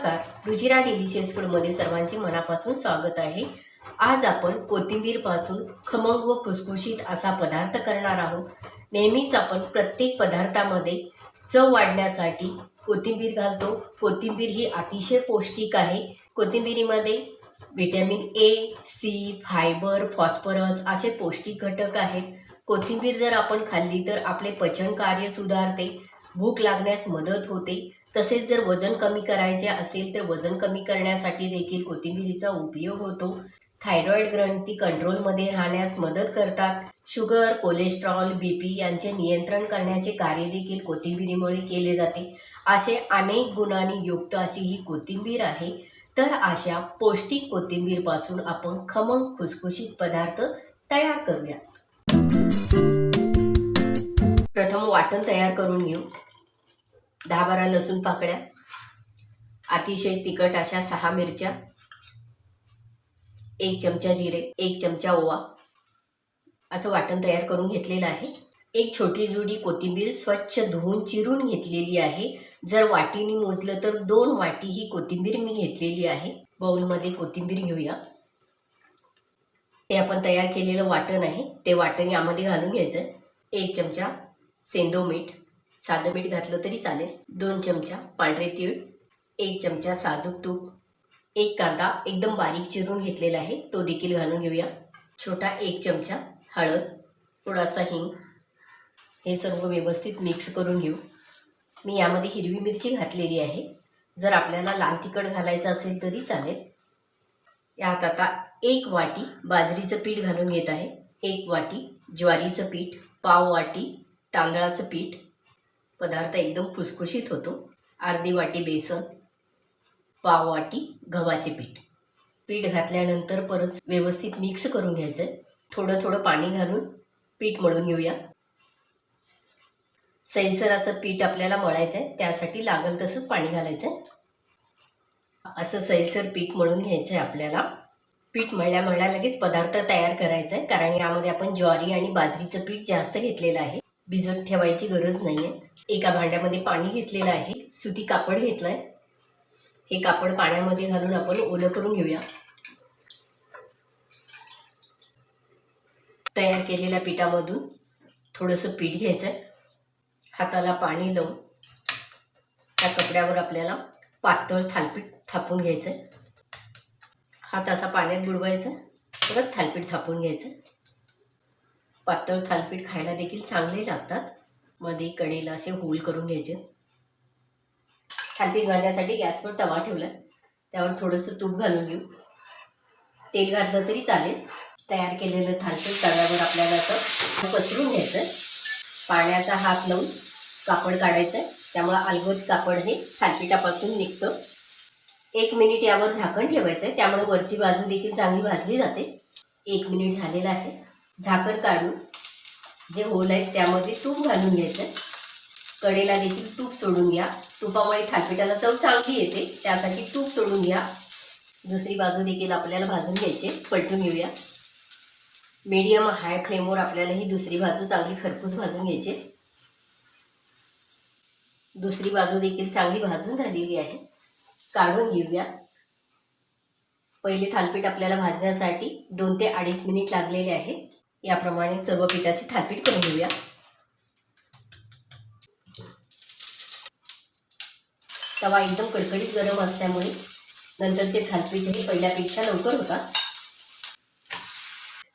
नमस्कार. रुजिरा डिलिशियस फूडमध्ये सर्वांचे मनापासून स्वागत आहे. आज आपण कोथिंबीरपासून खमंग व खुसखुशीत असा पदार्थ करणार आहोत. नेहमीच आपण प्रत्येक पदार्थामध्ये चव वाढण्यासाठी कोथिंबीर घालतो. कोथिंबीर ही अतिशय पौष्टिक आहे. कोथिंबीरीमध्ये vitamin A C fibre phosphorus असे पौष्टिक घटक आहेत. कोथिंबीर जर आपण खाल्ली तर आपले पचन कार्य सुधारते. भूक लागण्यास मदत होते. तसेच जर वजन कमी करायचे असेल तर वजन कमी करण्यासाठी देखील कोथिंबिरीचा उपयोग होतो. थायरॉईड ग्रंथी कंट्रोलमध्ये राहण्यास मदत करतात. शुगर कोलेस्ट्रॉल बी पी यांचे नियंत्रण करण्याचे कार्य देखील कोथिंबिरीमुळे केले जाते. असे अनेक गुणांनी युक्त अशी ही कोथिंबीर आहे. तर अशा पौष्टिक कोथिंबीरपासून आपण खमंग खुसखुशीत पदार्थ तयार करूया प्रथम वाटण तयार करून घेऊ. दहा बारा लसूण पाकळ्या अतिशय तिखट अशा सहा मिरच्या एक चमचा जिरे एक चमचा ओवा असं वाटण तयार करून घेतलेलं आहे. एक छोटी जुडी कोथिंबीर स्वच्छ धुवून चिरून घेतलेली आहे. जर वाटीने मोजलं तर दोन वाटी ही कोथिंबीर मी घेतलेली आहे. बाऊलमध्ये कोथिंबीर घेऊया. ते आपण तयार केलेलं वाटण आहे. ते वाटण यामध्ये घालून घ्यायचं. एक चमचा सेंदो मीठ साधं मीठ घातलं तरी चालेल. दोन चमचा पांढरे तीळ एक चमचा साजूक तूप एक कांदा एकदम बारीक चिरून घेतलेला आहे तो देखील घालून घेऊया. छोटा एक चमचा हळद थोडासा हिंग हे सर्व व्यवस्थित मिक्स करून घेऊ. मी यामध्ये हिरवी मिरची घातलेली आहे. जर आपल्याला लाल तिखट घालायचं असेल तरी चालेल. यात आता एक वाटी बाजरीचं पीठ घालून घेत आहे. एक वाटी ज्वारीचं पीठ पाव वाटी तांदळाचं पीठ पदार्थ एकदम खुसखुशीत होतो. अर्धी वाटी बेसन पाव वाटी गव्हाचे पीठ. पीठ घातल्यानंतर परत व्यवस्थित मिक्स करून घ्यायचं आहे थोडं थोडं पाणी घालून पीठ मळून घेऊया. सैलसर असं पीठ आपल्याला मळायचं आहे त्यासाठी लागल तसंच पाणी घालायचं आहे असं सैलसर पीठ मळून घ्यायचं आहे आपल्याला. पीठ मळल्या मळल्या लगेच पदार्थ तयार करायचा आहे कारण यामध्ये आपण ज्वारी आणि बाजरीचं पीठ जास्त घेतलेलं आहे. भिजत ठेवायची गरज नाही आहे एका भांड्यामध्ये पाणी घेतलेलं आहे. सुती कापड घेतलं आहे हे कापड पाण्यामध्ये घालून आपण ओलं करून घेऊया. तयार केलेल्या पिठामधून थोडंसं पीठ घ्यायचं आहे हाताला पाणी लावून त्या कपड्यावर आपल्याला पातळ थालपीठ थापून घ्यायचं आहे हात असा पाण्यात बुडवायचा. परत थालपीठ थापून घ्यायचं पातळ थालपीठ खायला देखील चांगले लागतात. मध्ये कडेला असे होल करून घ्यायचे. थालपीठ घालण्यासाठी गॅसवर तवा ठेवला त्यावर थोडंसं तूप घालून घेऊ. तेल घातलं तरी चालेल. तयार केलेलं थालपीठ तव्यावर आपल्याला असं पसरून घ्यायचं पाण्याचा हात लावून कापड काढायचं आहे त्यामुळं अलगद कापड हे थालपीठापासून निघतं. एक मिनिट यावर झाकण ठेवायचं आहे त्यामुळे वरची बाजू देखील चांगली भाजली जाते. एक मिनिट झालेलं आहे. झाकण काढून जे होल आहेत त्यामध्ये तूप घालून घ्यायचं. कडेला देखील तूप सोडून घ्या. तुपामुळे थालपीठाला चव चांगली येते त्यासाठी तूप सोडून घ्या. दुसरी बाजू देखील आपल्याला भाजून घ्यायचे पलटून घेऊया. मीडियम हाय फ्लेमवर आपल्याला ही दुसरी बाजू चांगली खरपूस भाजून घ्यायचे दुसरी बाजू देखील चांगली भाजून झालेली आहे. काढून घेऊया. पहिले थालपीठ आपल्याला भाजण्यासाठी दोन ते अडीच मिनिट लागलेले आहे. याप्रमाणे सर्व पिठाची थालपीठ करून घेऊया. तवा एकदम कडकडीत गरम असल्यामुळे नंतरचे थालपीठ हे पहिल्यापेक्षा लवकर होतात.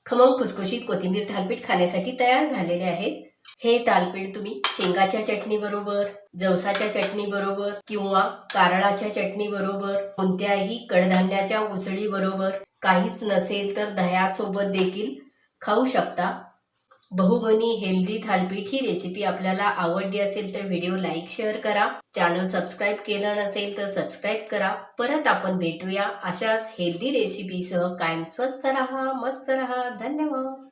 खमंग खुसखुशीत कोथिंबीर थालपीठ खाण्यासाठी तयार झालेले आहेत. हे थालपीठ तुम्ही शेंगाच्या चटणी बरोबर जवसाच्या चटणी बरोबर किंवा कारळाच्या चटणी बरोबर कोणत्याही कडधान्याच्या उसळी बरोबर काहीच नसेल तर दह्यासोबत देखील खाऊ शकता. बहुगुणी हेल्दी थालपीठ ही रेसिपी आपल्याला आवडली असेल तर व्हिडिओ लाईक शेअर करा. चॅनल सबस्क्राईब केलं नसेल तर सबस्क्राईब करा. परत आपण भेटूया अशाच हेल्दी रेसिपीसह कायम स्वस्त रहा मस्त रहा. धन्यवाद.